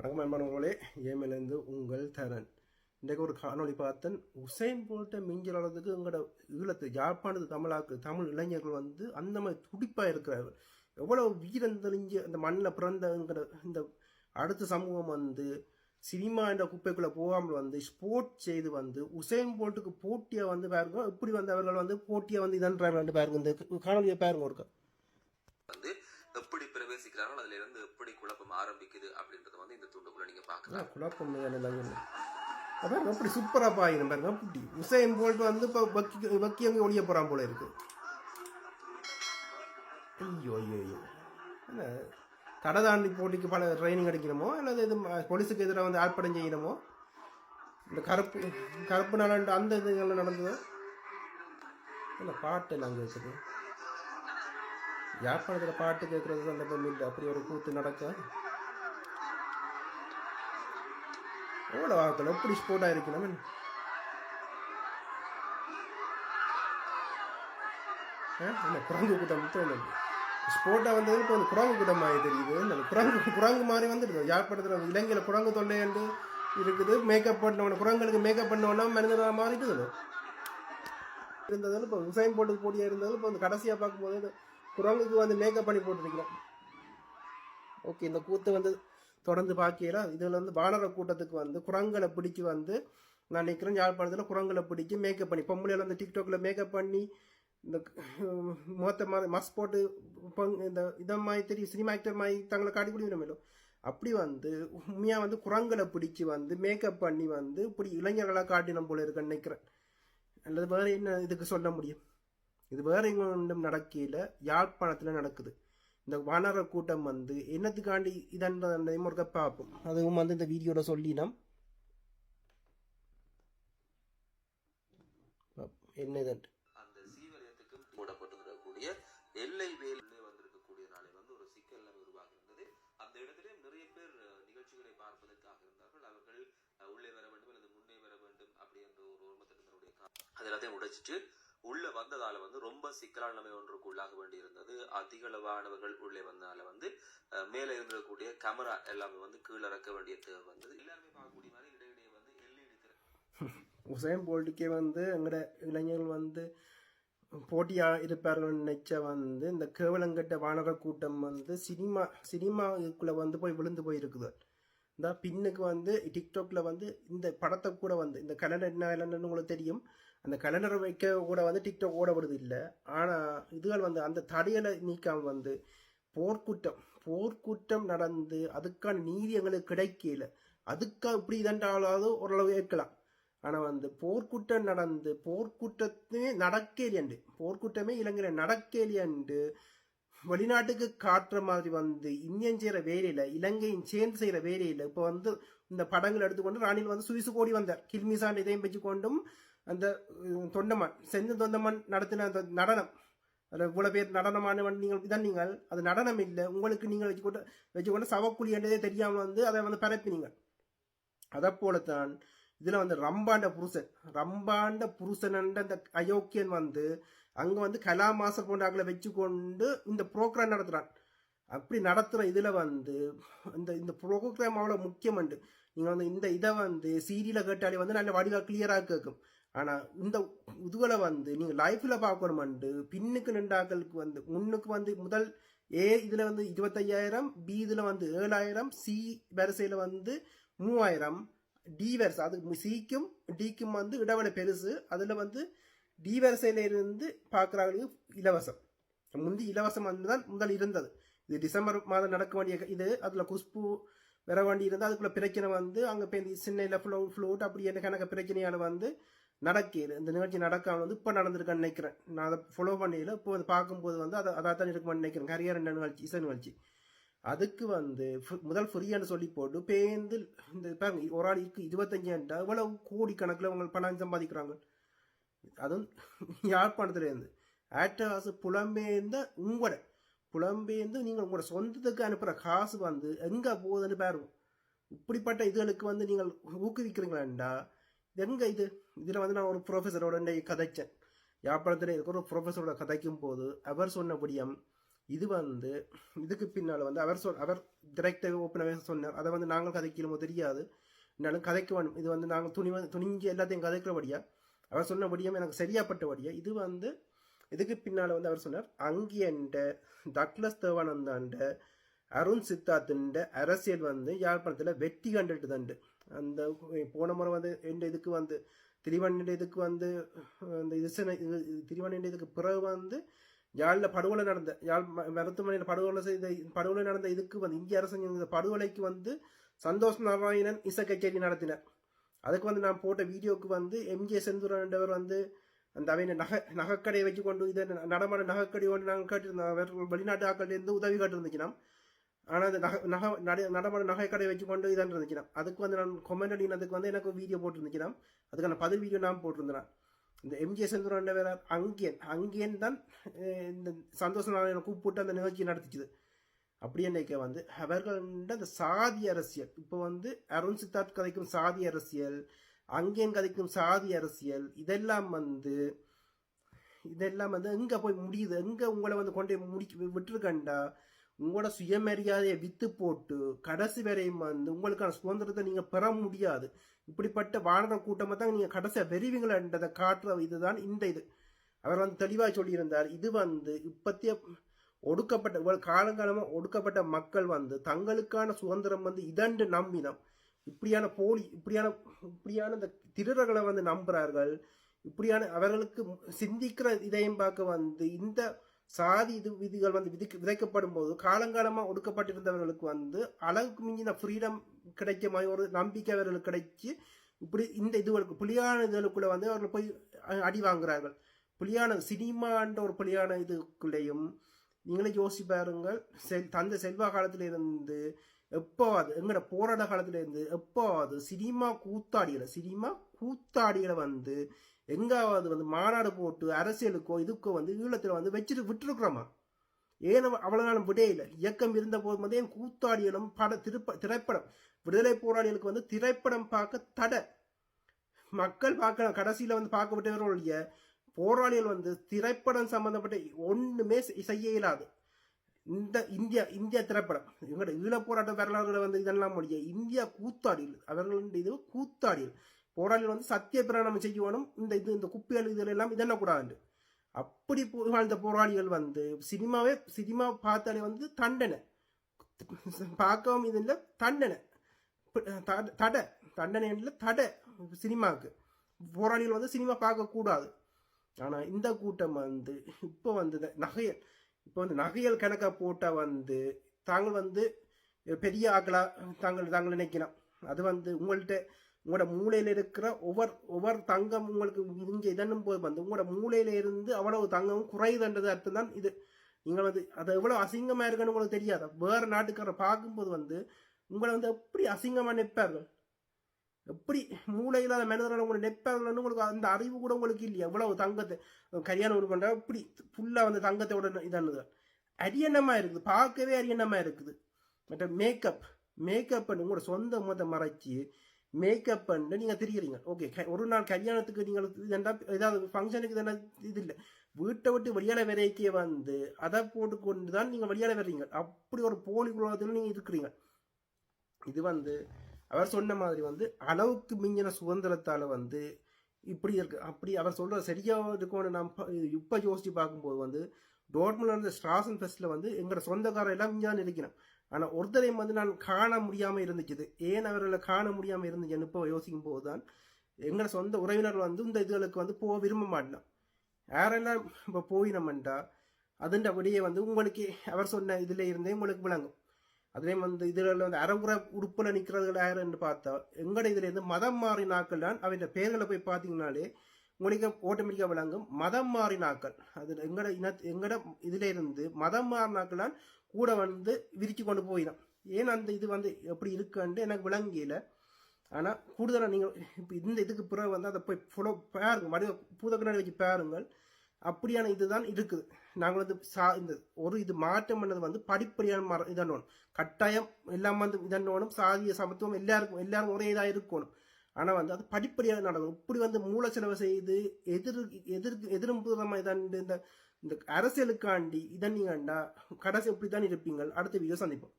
வணக்கம் அன்பானவர்களே. ஏமிலேருந்து உங்கள் தரன் இன்றைக்கு ஒரு காணொளி பார்த்தேன். உசைன் போல்ட்ட மிஞ்சல் அளவுக்கு எங்களோட ஈழத்து யாழ்ப்பாணத்து தமிழாக்கு தமிழ் இளைஞர்கள் வந்து அந்த மாதிரி துடிப்பாக இருக்கிறார்கள். எவ்வளவு வீரம் தெரிஞ்சு அந்த மண்ணில் பிறந்த எங்களோட இந்த அடுத்த சமூகம் வந்து சினிமா என்ற குப்பைக்குள்ளே போகாமல் வந்து ஸ்போர்ட் செய்து வந்து உசைன் போல்ட்டுக்கு போட்டியாக வந்து பாருங்க. இப்படி வந்து அவர்கள் வந்து போட்டியாக வந்து இதன்றாங்க பாருங்க. இந்த காணொலியை பாருங்க ஒருக்கா. வந்து எப்படி பிரவேசிக்கிறார்கள் அதுல இருந்து எப்படி குழப்பம் ஆரம்பிக்குது அப்படின்றத வந்து இந்த துண்டுக்குள்ள நீங்க பாக்கலாம் குழப்பம் இல்லை அதான் எப்படி சூப்பராக பாயிரும் பாருங்க அப்படி உசைன் போல்ட் வந்து இப்போ வக்கி வக்கி அங்கே ஒழிய போகிறான் போல இருக்கு. ஐயோ ஐயோ ஐயோ. என்ன? தடை தாண்டி போட்டிக்கு பல ட்ரைனிங் அடிக்கணுமோ அல்லது இது போலீஸுக்கு எதிராக வந்து ஆர்ப்பாட்டம் செய்யணுமோ? இந்த கருப்பு கருப்பு நாளாண்டு அந்த இதுகளில் நடந்ததோ? இல்லை பாட்டு நாங்கள் கேட்குது யாழ்ப்பாணத்தில் பாட்டு கேட்குறது சந்தர்ப்பம் இல்லை. அப்படி ஒரு கூத்து நடக்க? எவ்வளோ ஆக்கள் எப்படி ஸ்போர்ட்டாக இருக்கணும் என்ன? குரங்கு கூட்டம் மட்டும் ஸ்போர்ட்டாக வந்தது இப்போ வந்து குரங்கு கூட்டம் மாதிரி தெரியுது. என்ன குரங்கு குரங்கு மாதிரி வந்துடுது. யாழ்ப்பாணத்தில் இலங்கையில் குரங்கு தொல்லைண்டு இருக்குது. மேக்கப் பண்ணவன குரங்களுக்கு மேக்கப் பண்ணவனா மனிதனாக மாறிட்டு இருந்ததால இப்போ விவசாயம் போட்டது போட்டியாக இருந்தது இப்போ வந்து கடைசியாக பார்க்கும்போது குரங்குக்கு வந்து மேக்கப் பண்ணி போட்டிருக்கிறோம். ஓகே இந்த கூத்து வந்து தொடர்ந்து பார்க்கல இதில் வந்து வானர கூட்டத்துக்கு வந்து குரங்களை பிடிச்சி வந்து நான் நிற்கிறேன் யாழ்ப்பாணத்தில் குரங்களை பிடிச்சி மேக்கப் பண்ணி பொம்பளையில் வந்து டிக்டாக்ல மேக்கப் பண்ணி இந்த ஹம், முகத்தை மாதிரி மஸ் போட்டு பங்கு- இந்த இதை மாதிரி தெரியும் சினிமா ஆக்டர் மாதிரி தங்களை காட்டி கொடுக்கணுமேலோ அப்படி வந்து உண்மையாக வந்து குரங்களை பிடிச்சி வந்து மேக்கப் பண்ணி வந்து இப்படி இளைஞர்களாக காட்டினம் போல இருக்குன்னு நினைக்கிறேன். அல்லது வேற என்ன இதுக்கு சொல்ல முடியும்? இது வேற எங்கும் நடக்கையில் யாழ்ப்பாணத்தில் நடக்குது. இந்த வானர கூட்டம் வந்து என்னத்துக்காண்டி இதன்றதை முருக பார்ப்போம். அதுவும் வந்து இந்த வீடியோட சொல்லினோம். என்ன இதுன்ட்டு அந்த சீவலயத்துக்கு மூடப்பட்டிருக்கக்கூடிய எல்லை வேல் வந்திருக்கக்கூடிய நாளை வந்து ஒரு சிக்கல் உருவாகி இருந்தது அந்த இடத்திலே நிறைய பேர் நிகழ்ச்சிகளை பார்ப்பதற்காக இருந்தார்கள். அவர்கள் உள்ளே வர வேண்டும் அல்லது முன்னே வர வேண்டும் அப்படி என்ற ஒரு ஓர்மத்தினுடைய அது எல்லாத்தையும் உடைச்சிட்டு உள்ள வந்ததால வந்து ரொம்ப சிக்கலான நிலைமை ஒன்றுக்கு உள்ளாக வேண்டி இருந்தது அதிக அளவானவர்கள் உள்ளே வந்ததால வந்து மேலே இருந்திருக்கக்கூடிய கேமரா எல்லாமே வந்து கீழே இறக்க வேண்டிய தேவை வந்தது. எல்லாருமே பார்க்கக்கூடிய மாதிரி இடையிடையே வந்து எல்இடி திரை உசைன் போல்ட்டுக்கே வந்து எங்கட இளைஞர்கள் வந்து போட்டியாக இருப்பார்கள் நினைச்ச வந்து இந்த கேவலங்கட்ட வானகர் கூட்டம் வந்து சினிமா சினிமாவுக்குள்ளே வந்து போய் விழுந்து போயிருக்குது. இந்த பின்னுக்கு வந்து டிக்டாக்ல வந்து இந்த படத்தை கூட வந்து இந்த கலண்டர் என்ன உங்களுக்கு தெரியும். அந்த கலண்டர் வைக்க கூட வந்து டிக்டாக் ஓட விடுது இல்லை. ஆனால் இதுகள் வந்து அந்த தடையலை நீக்காமல் வந்து போர்க்குற்றம் போர்க்குற்றம் நடந்து அதுக்கான நீதி எங்களுக்கு கிடைக்கல. அதுக்காக இப்படி இதண்டாவது ஓரளவு ஏற்கலாம். ஆனால் வந்து போர்க்குற்றம் நடந்து போர்க்குற்றமே நடக்கலையண்டு போர்க்குற்றமே இலங்கையில் நடக்கலையண்டு வெளிநாட்டுக்கு காட்டுற மாதிரி வந்து இந்தியன் செய்கிற வேலையில் இலங்கையின் சேர்ந்து செய்கிற வேலையில் இப்போ வந்து இந்த படங்கள் எடுத்துக்கொண்டு ராணியில் வந்து சுவிசு கோடி வந்தார். கில்மிசான் இதையும் வச்சுக்கொண்டும் அந்த தொண்டமன் தொண்டமான் தொண்டமன் தொண்டமான் நடத்தின அந்த நடனம். அதில் இவ்வளோ பேர் நடனமான நீங்கள் இதான் நீங்கள். அது நடனம் இல்லை உங்களுக்கு நீங்கள் வச்சுக்கொண்டு வச்சுக்கொண்டு சவக்குழி என்றதே தெரியாமல் வந்து அதை வந்து பரப்பினீங்க அதை போலத்தான் இதில் வந்து ரம்பாண்ட புருஷன் ரம்பாண்ட புருஷன் அந்த அயோக்கியன் வந்து அங்கே வந்து கலா மாசர் போன்ற ஆக்களை வச்சுக்கொண்டு இந்த ப்ரோக்ராம் நடத்துகிறான் அப்படி நடத்துகிற இதில் வந்து இந்த இந்த ப்ரோக்ராம் அவ்வளோ முக்கியமண்டு நீங்கள் வந்து இந்த இதை வந்து சீரியலை கேட்டாலே வந்து நல்ல வடிவாக கிளியராக கேட்கும். ஆனால் இந்த இதுகளை வந்து நீங்கள் லைஃப்பில் பார்க்கணுமண்டு பின்னுக்கு நின்றாக்களுக்கு வந்து முன்னுக்கு வந்து முதல் ஏ இதில் வந்து இருபத்தையாயிரம் பி இதில் வந்து ஏழாயிரம் சி வரிசையில் வந்து மூவாயிரம் டி வரிசை அது சிக்கும் டிக்கும் வந்து இடைவெளி பெருசு அதில் வந்து டி வரிசையில் இருந்து பார்க்குறவங்களுக்கு இலவசம். முந்தி இலவசம் வந்து தான் முதல் இருந்தது. இது டிசம்பர் மாதம் நடக்க வேண்டிய இது அதில் குஷ்பு வர வேண்டி இருந்தால் அதுக்குள்ளே பிரச்சனை வந்து அங்கே போய் சின்ன ஃப்ளோ ஃப்ளோட் அப்படி என்ன கணக்கு பிரச்சனையால் வந்து நடக்கிது இந்த நிகழ்ச்சி நடக்காமல் வந்து இப்போ நடந்திருக்கான்னு நினைக்கிறேன். நான் அதை ஃபாலோ பண்ணியில் இப்போ அதை பார்க்கும்போது வந்து அதை அதை தான் இருக்குமான்னு நினைக்கிறேன். கரியர் நிகழ்ச்சி இசை நிகழ்ச்சி. அதுக்கு வந்து முதல் ஃப்ரீயான்னு சொல்லி போட்டு பேருந்து இந்த பாருங்க ஒரு ஆளுக்கு இருபத்தஞ்சாயிரம் இவ்வளவு கோடி கணக்கில் அவங்க பணம் சம்பாதிக்கிறாங்க. அதுவும் யாழ்ப்பாணத்துலேருந்து ஆட்டகாசு புலம்பெயர்ந்த உங்களோட புலம்பெயர்ந்து நீங்கள் உங்களோட சொந்தத்துக்கு அனுப்புகிற காசு வந்து எங்கே போகுதுன்னு பாருங்க. இப்படிப்பட்ட இதுகளுக்கு வந்து நீங்கள் ஊக்குவிக்கிறீங்களாண்டா எங்கே இது? இதில் வந்து நான் ஒரு ப்ரொஃபஸரோட கதைச்சேன். யாழ்ப்பாணத்தில் இருக்கிற ஒரு ப்ரொஃபஸரோட கதைக்கும் போது அவர் சொன்னபடியும் இது வந்து இதுக்கு பின்னால் வந்து அவர் சொல் அவர் டிரெக்டாக ஓப்பனாகவே சொன்னார். அதை வந்து நாங்கள் கதைக்கணுமோ தெரியாது. என்னாலும் கதைக்க வேணும் இது வந்து நாங்கள் துணி வந்து துணிஞ்சு எல்லாத்தையும் கதைக்கிறபடியா அவர் சொன்னபடியும் எனக்கு சரியாப்பட்டபடியா இது வந்து இதுக்கு பின்னால் வந்து அவர் சொன்னார் அங்கியன்ட டக்ளஸ் தேவானந்தாண்ட அருண் சித்தார்த்துண்ட அரசியல் வந்து யாழ்ப்பாணத்தில் வெற்றி கண்டுட்டு தண்டு அந்த போன முறை வந்து எந்த இதுக்கு வந்து திருவண்ண இதுக்கு வந்து அந்த இசனை சின்ன- இதுக்கு பிறகு வந்து யாழில் படுகொலை நடந்த யாழ் ம- மருத்துவமனையில் படுகொலை செய்த படுகொலை நடந்த இதுக்கு வந்து இந்திய அரசு இந்த படுகொலைக்கு வந்து சந்தோஷ் நாராயணன் இசை கச்சேரி நடத்தினார். அதுக்கு வந்து நான் போட்ட வீடியோவுக்கு வந்து எம்ஜே செந்தூரன்றவர் வந்து அந்த அவைய நகை நகைக்கடையை வச்சு கொண்டு இதை நடமான நகைக்கடை ஒன்று நாங்கள் கேட்டிருந்தோம். வெளிநாட்டு ஆட்கள் இருந்து உதவி கேட்டிருந்துச்சுனா ஆனால் அந்த நகை நகை நட நடமாட நகைக்கடை வச்சு கொண்டு இதான் இருந்துச்சுனா அதுக்கு வந்து நான் கொமெண்ட் அடினதுக்கு வந்து எனக்கு வீடியோ போட்டிருந்துச்சுனா அதுக்கான பதில் வீடியோ நான் போட்டிருந்தேன். இந்த எம்ஜே என்ன வேற அங்கேன் அங்கேன் தான் இந்த சந்தோஷ நாராயணனை கூப்பிட்டு அந்த நிகழ்ச்சி நடத்திச்சுது. அப்படி என்னைக்க வந்து அவர்கள்ட அந்த சாதி அரசியல் இப்போ வந்து அருண் சித்தார்த் கதைக்கும் சாதி அரசியல் அங்கேன் கதைக்கும் சாதி அரசியல் இதெல்லாம் வந்து இதெல்லாம் வந்து எங்கே போய் முடியுது? எங்கே உங்களை வந்து கொண்டு போய் முடி விட்டுருக்கண்டா? உங்களோட சுயமரியாதையை வித்து போட்டு கடைசி வரையும் வந்து உங்களுக்கான சுதந்திரத்தை நீங்க பெற முடியாது. இப்படிப்பட்ட வானர கூட்டமாக தான் நீங்க கடைசியா வெறிவீங்களன்றதை காட்டுற இதுதான் இந்த இது. அவர் வந்து தெளிவாக சொல்லியிருந்தார் இது வந்து இப்பத்திய ஒடுக்கப்பட்ட இவ்வளவு காலங்காலமா ஒடுக்கப்பட்ட மக்கள் வந்து தங்களுக்கான சுதந்திரம் வந்து இதண்டு நம்பினம். இப்படியான போலி இப்படியான இப்படியான இந்த திருடர்களை வந்து நம்புறார்கள். இப்படியான அவர்களுக்கு சிந்திக்கிற இதையும் பார்க்க வந்து இந்த சாதி இது விதிகள் வந்து விதிக்க விதைக்கப்படும் போது காலங்காலமாக ஒடுக்கப்பட்டிருந்தவர்களுக்கு வந்து அளவுக்கு மிஞ்சின ஃப்ரீடம் கிடைக்க மாதிரி ஒரு நம்பிக்கை அவர்களுக்கு கிடைச்சி இப்படி இந்த இதுகளுக்கு புலியான இதுகளுக்குள்ள வந்து அவர்கள் போய் அடி வாங்குறார்கள். புலியான சினிமான்ற ஒரு புலியான இதுக்குள்ளேயும் நீங்களே யோசி பாருங்கள். செல் தந்த செல்வா காலத்திலிருந்து எப்போவாது எங்கட போராட்ட காலத்திலிருந்து எப்போவாது சினிமா கூத்தாடிகளை சினிமா கூத்தாடிகளை வந்து எங்காவது வந்து மாநாடு போட்டு அரசியலுக்கோ இதுக்கோ வந்து ஈழத்தில் வந்து வச்சுட்டு விட்டுருக்குறோமா? ஏன் அவ்வளோ அவ்வளவு நாளும் விடையில இயக்கம் இருந்த போது வந்து என் கூத்தாடியலும் பட திருப்ப திரைப்படம் விடுதலை போராளிகளுக்கு வந்து திரைப்படம் பார்க்க தடை. மக்கள் பார்க்கலாம் கடைசியில் வந்து பார்க்க விட்டவர்களுடைய போராளிகள் வந்து திரைப்படம் சம்பந்தப்பட்ட ஒன்றுமே செ- செய்ய இயலாது. இந்த இந்தியா இந்தியா திரைப்படம். இவங்களோட ஈழ போராட்ட வரலாறுகளை வந்து இதெல்லாம் முடிய இந்தியா கூத்தாடியல் அவர்களுடைய இது கூத்தாடியல் போராளிகள் வந்து சத்திய பிரணம் செய்யணும். இந்த இது இந்த குப்பிகள் இதுல எல்லாம் இதெல்லாம் கூடாது. அப்படி வாழ்ந்த போராளிகள் வந்து சினிமாவே சினிமா பார்த்தாலே வந்து தண்டனை. பார்க்கவும் இது இல்லை தண்டனை. ப- தடை தண்டனை இல்லை தடை. சினிமாவுக்கு. போராளிகள் வந்து சினிமா பார்க்கக்கூடாது ஆனால் இந்த கூட்டம் வந்து இப்போ வந்து நகையல். இப்போ வந்து நகையல் கணக்கை போட்டால் வந்து தாங்கள் வந்து பெரிய ஆக்களாக தாங்கள் தாங்கள் நினைக்கலாம். அது வந்து உங்கள்கிட்ட உங்களோட மூளையில இருக்கிற ஒவ்வொரு ஒவ்வொரு தங்கம் உங்களுக்கு இங்க இதன்னும் போது வந்து உங்களோட மூளையில இருந்து அவ்வளவு தங்கமும் குறையுதுன்றது அர்த்தம் தான். இது நீங்கள் வந்து அது எவ்வளவு அசிங்கமா இருக்குன்னு உங்களுக்கு தெரியாது. வேற நாட்டுக்காரரை பார்க்கும்போது வந்து உங்களை வந்து எப்படி அசிங்கமா நிற்பார்கள் எப்படி மூளை இல்லாத மனிதர்கள் உங்களை நெப்பார்கள்னு உங்களுக்கு அந்த அறிவு கூட உங்களுக்கு இல்லையா? எவ்வளவு தங்கத்தை கல்யாணம் ஒரு பண்றா இப்படி ஃபுல்லா வந்து தங்கத்தோட இதானது அரியணமா இருக்குது. பார்க்கவே அரியணமா இருக்குது. மற்ற மேக்கப் மேக்கப் உங்களோட சொந்த முகத்தை மறைச்சி மேக்கப் பண்ணி நீங்க தெரியுறீங்க ஓகே ஒரு நாள் கல்யாணத்துக்கு நீங்கள் இதெண்டா ஏதாவது ஃபங்க்ஷனுக்கு இதெண்டா இது இல்லை வீட்டை விட்டு வெளியான வரைக்கே வந்து அதை போட்டுக்கொண்டு தான் நீங்க வெளியான வர்றீங்க அப்படி ஒரு போலி குலத்தில் நீங்க இருக்கிறீங்க இது வந்து அவர் சொன்ன மாதிரி வந்து அளவுக்கு மிஞ்சின சுதந்திரத்தால வந்து இப்படி இருக்கு அப்படி அவர் சொல்கிற சரியா இருக்கும்னு நான் இப்போ இப்ப யோசிச்சு பார்க்கும்போது வந்து டோர்ட்மண்ட்ல இருந்த ஸ்ட்ராசன் ஃபெஸ்ட்ல வந்து எங்களோட சொந்தக்காரர் எல்லாம் இங்கே இருக்கிறேன் ஆனால் ஒருத்தரையும் வந்து நான் காண முடியாமல் இருந்துச்சு ஏன் அவர்களை காண முடியாமல் இருந்துச்சுன்னு இப்போ யோசிக்கும் போது தான் எங்களோட சொந்த உறவினர் வந்து இந்த இதுகளுக்கு வந்து போக விரும்ப மாட்டான். யாரெல்லாம் இப்போ போயினோம்டா அதுன்ற விடையே வந்து உங்களுக்கு அவர் சொன்ன இதில் இருந்தே உங்களுக்கு விளங்கும். அதே வந்து இதில் வந்து அறகுற உறுப்பில் நிக்கிறதுகள் யாருன்னு பார்த்தா எங்களோட இதுலேருந்து இருந்து மதம் மாறினாக்கள் தான் அவன் பேர்களை போய் பார்த்தீங்கனாலே உங்களுக்கு ஆட்டோமேட்டிக்கா விளங்கும். மதம் மாறினாக்கள் அது எங்கட இன எங்கட இதுல இருந்து மதம் மாறினாக்கள் தான் கூட வந்து விரிச்சு கொண்டு போயிடும். ஏன் அந்த இது வந்து எப்படி இருக்குன்ட்டு எனக்கு விளங்கியல. ஆனா கூடுதலாக நீங்கள் இப்போ இந்த இதுக்கு பிறகு வந்து அதை போய் ஃபுல்லோ பாருங்க. மறுபடியும் பூதக்கண்ணாடி வச்சு பாருங்கள். அப்படியான இதுதான் இருக்குது. நாங்கள் வந்து சா இந்த ஒரு இது மாற்றம் பண்ணது வந்து படிப்படியான மர இதன்னோணும் கட்டாயம் எல்லாம் வந்து இதன்னோணும் சாதிய சமத்துவம் எல்லாருக்கும் எல்லாரும் ஒரே இதாக இருக்கணும். ஆனால் வந்து அது படிப்படியாக நடக்கும். இப்படி வந்து மூல செலவு செய்து எதிர் எதிர் எதிர்ப்புறமாக இதான் இந்த இந்த அரசியலுக்காண்டி இதை நீங்கண்டா கடைசி இப்படி தான் இருப்பீங்கள். அடுத்த வீடியோ சந்திப்போம்.